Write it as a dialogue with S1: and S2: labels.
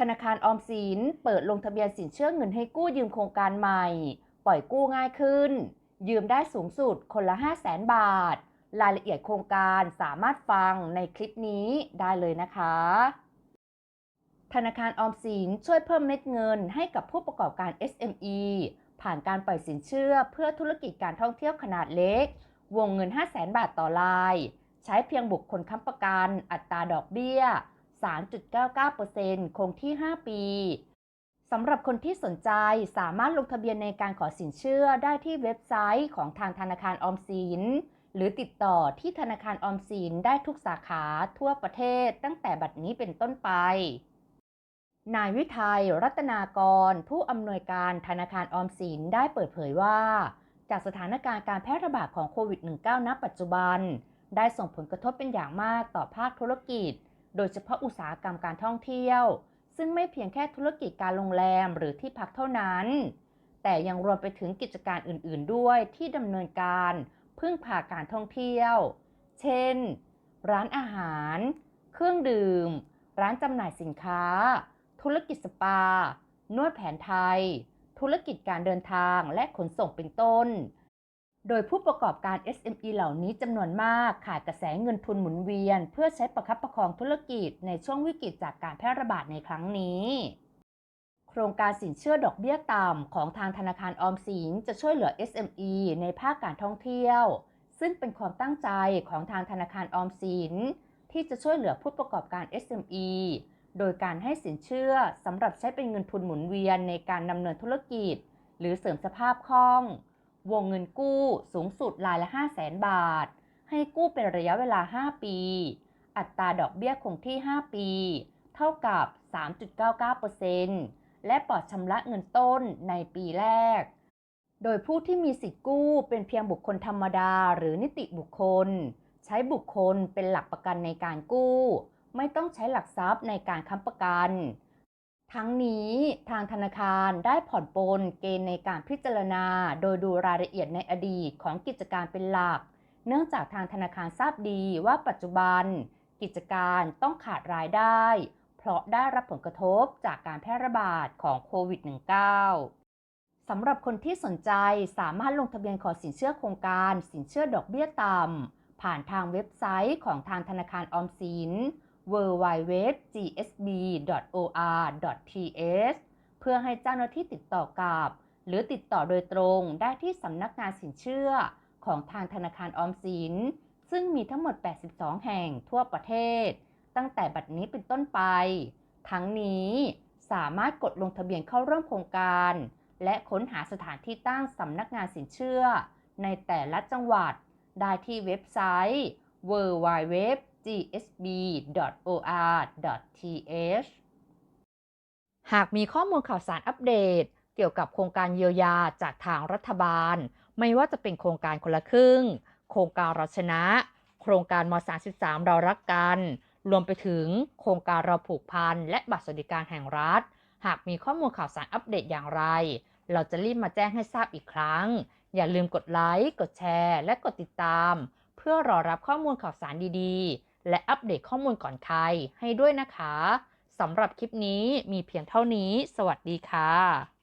S1: ธนาคารออมสินเปิดลงทะเบียนสินเชื่อเงินให้กู้ยืมโครงการใหม่ ปล่อยกู้ง่ายขึ้น ยืมได้สูงสุดคนละ 5 0 0แสนบาท รายละเอียดโครงการสามารถฟังในคลิปนี้ได้เลยนะคะ ธนาคารออมสินช่วยเพิ่มเม็ดเงินให้กับผู้ประกอบการ SME ผ่านการปล่อยสินเชื่อเพื่อธุรกิจการท่องเที่ยวขนาดเล็ก วงเงิน 5 0 0แสนบาทต่อราย ใช้เพียงบุคคลค้ำประกันอัตราดอกเบี้ย 3.99%คงที่ 5 ปีสำหรับคนที่สนใจสามารถลงทะเบียนในการขอสินเชื่อได้ที่เว็บไซต์ของทางธนาคารออมสิน หรือติดต่อที่ธนาคารออมสินได้ทุกสาขาทั่วประเทศตั้งแต่บัดนี้เป็นต้นไป นายวิทัยรัตนากร ผู้อำนวยการธนาคารออมสินได้เปิดเผยว่า จากสถานการณ์การแพร่ระบาดของโควิด -19 ณ ปัจจุบัน ได้ส่งผลกระทบเป็นอย่างมากต่อภาคธุรกิจ โดยเฉพาะอุตสาหกรรมการท่องเที่ยว ซึ่งไม่เพียงแค่ธุรกิจการโรงแรมหรือที่พักเท่านั้น แต่ยังรวมไปถึงกิจการอื่น ๆ ด้วยที่ดำเนินการพึ่งพาการท่องเที่ยว เช่น ร้านอาหาร เครื่องดื่ม ร้านจำหน่ายสินค้า ธุรกิจสปา นวดแผนไทย ธุรกิจการเดินทางและขนส่งเป็นต้น โดยผู้ประกอบการ SME เหล่านี้จำนวนมากขาดกระแสเงินทุนหมุนเวียน เพื่อใช้ประคับประคองธุรกิจในช่วงวิกฤตจากการแพร่ระบาดในครั้งนี้ โครงการสินเชื่อดอกเบี้ยต่ำของทางธนาคารออมสินจะช่วยเหลือ SME ในภาคการท่องเที่ยว ซึ่งเป็นความตั้งใจของทางธนาคารออมสิน ที่จะช่วยเหลือผู้ประกอบการ SME โดยการให้สินเชื่อสำหรับใช้เป็นเงินทุนหมุนเวียนในการดำเนินธุรกิจ หรือเสริมสภาพคล่อง วงเงินกู้สูงสุดรายละ 5 0 0แสนบาท ให้กู้เป็นระยะเวลา 5 ปี อัตราดอกเบี้ยคงที่ 5 ปี เท่ากับ 3.99%และปลอดชำระเงินต้นในปีแรก โดยผู้ที่มีสิทธิกู้เป็นเพียงบุคคลธรรมดาหรือนิติบุคคล ใช้บุคคลเป็นหลักประกันในการกู้ ไม่ต้องใช้หลักทรัพย์ในการค้ำประกัน ทั้งนี้ทางธนาคารได้ผ่อนปลนเกณฑ์ในการพิจารณา โดยดูรายละเอียดในอดีตของกิจการเป็นหลัก เนื่องจากทางธนาคารทราบดีว่าปัจจุบัน กิจการต้องขาดรายได้ เพราะได้รับผลกระทบจากการแพร่ระบาดของโควิด -19 สำหรับคนที่สนใจสามารถลงทะเบียนขอสินเชื่อโครงการ สินเชื่อดอกเบี้ยต่ำผ่านทางเว็บไซต์ของทางธนาคารออมสิน www.gsb.or.th เพื่อให้เจ้าหน้าที่ติดต่อกับ หรือติดต่อโดยตรงได้ที่สำนักงานสินเชื่อของทางธนาคารออมสิน ซึ่งมีทั้งหมด 82 แห่งทั่วประเทศ ตั้งแต่บัดนี้เป็นต้นไป ทั้งนี้สามารถกดลงทะเบียนเข้าร่วมโครงการ และค้นหาสถานที่ตั้งสำนักงานสินเชื่อ ในแต่ละจังหวัด ได้ที่เว็บไซต์ www gsb.or.th หากมีข้อมูลข่าวสารอัปเดต เกี่ยวกับโครงการเยียวยาจากทางรัฐบาล ไม่ว่าจะเป็นโครงการคนละครึ่ง โครงการเราชนะ โครงการม .33 เรารักกัน รวมไปถึงโครงการเราผูกพันและบัตรสวัสดิการแห่งรัฐ หากมีข้อมูลข่าวสารอัปเดตอย่างไร เราจะรีบมาแจ้งให้ทราบอีกครั้ง อย่าลืมกดไลค์ กดแชร์ และกดติดตาม เพื่อรอรับข้อมูลข่าวสารดีๆ และอัปเดตข้อมูลก่อนใครให้ด้วยนะคะสำหรับคลิปนี้มีเพียงเท่านี้ สวัสดีค่ะ